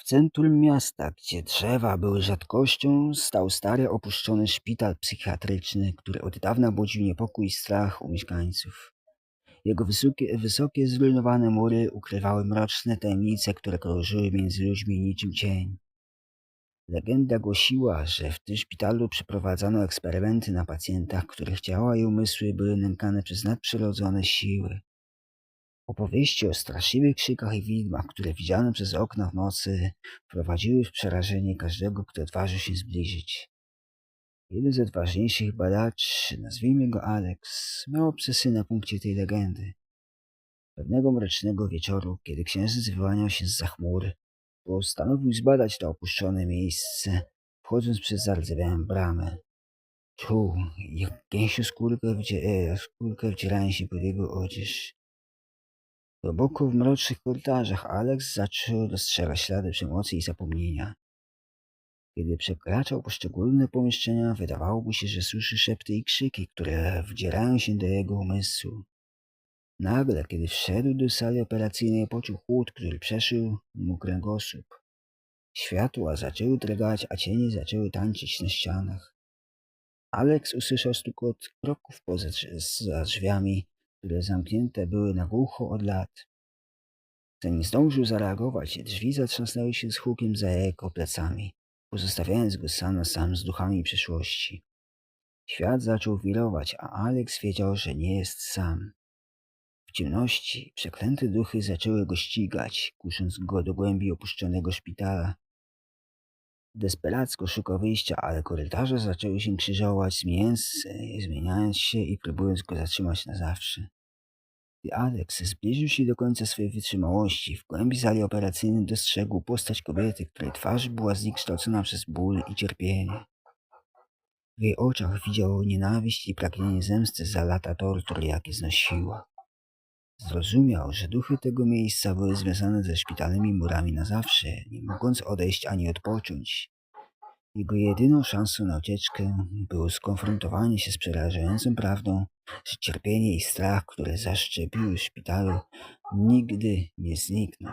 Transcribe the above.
W centrum miasta, gdzie drzewa były rzadkością, stał stary opuszczony szpital psychiatryczny, który od dawna budził niepokój i strach u mieszkańców. Jego wysokie, wysokie zrujnowane mury ukrywały mroczne tajemnice, które krążyły między ludźmi niczym cień. Legenda głosiła, że w tym szpitalu przeprowadzano eksperymenty na pacjentach, których ciała i umysły były nękane przez nadprzyrodzone siły. Opowieści o straszliwych krzykach i widmach, które widziano przez okna w nocy, wprowadziły w przerażenie każdego, kto odważył się zbliżyć. Jeden z odważniejszych badaczy, nazwijmy go Alex, miał obsesję na punkcie tej legendy. Pewnego mrocznego wieczoru, kiedy księżyc wyłaniał się z chmur, postanowił zbadać to opuszczone miejsce, wchodząc przez zardzewiałą bramę. Czuł, jak gęsią skórkę, e, skórkę wdzierają się pod jego odzież. Głęboko w mrocznych korytarzach Alex zaczął dostrzegać ślady przemocy i zapomnienia. Kiedy przekraczał poszczególne pomieszczenia, wydawało mu się, że słyszy szepty i krzyki, które wdzierają się do jego umysłu. Nagle, kiedy wszedł do sali operacyjnej, poczuł chłód, który przeszył mu kręgosłup. Światła zaczęły drgać, a cienie zaczęły tańczyć na ścianach. Alex usłyszał stukot kroków poza za drzwiami, które zamknięte były na głucho od lat. Zanim zdążył zareagować, drzwi zatrzasnęły się z hukiem za jego plecami, pozostawiając go sam na sam z duchami przyszłości. Świat zaczął wirować, a Alex wiedział, że nie jest sam. W ciemności przeklęte duchy zaczęły go ścigać, kusząc go do głębi opuszczonego szpitala. Desperacko szukał wyjścia, ale korytarze zaczęły się krzyżować, zmieniając, zmieniając się i próbując go zatrzymać na zawsze. Gdy Alex zbliżył się do końca swojej wytrzymałości, w głębi sali operacyjnej dostrzegł postać kobiety, której twarz była zniekształcona przez ból i cierpienie. W jej oczach widział nienawiść i pragnienie zemsty za lata tortur, jakie znosiła. Zrozumiał, że duchy tego miejsca były związane ze szpitalnymi murami na zawsze, nie mogąc odejść ani odpocząć. Jego jedyną szansą na ucieczkę było skonfrontowanie się z przerażającą prawdą, że cierpienie i strach, które zaszczepiły w szpitalu, nigdy nie znikną.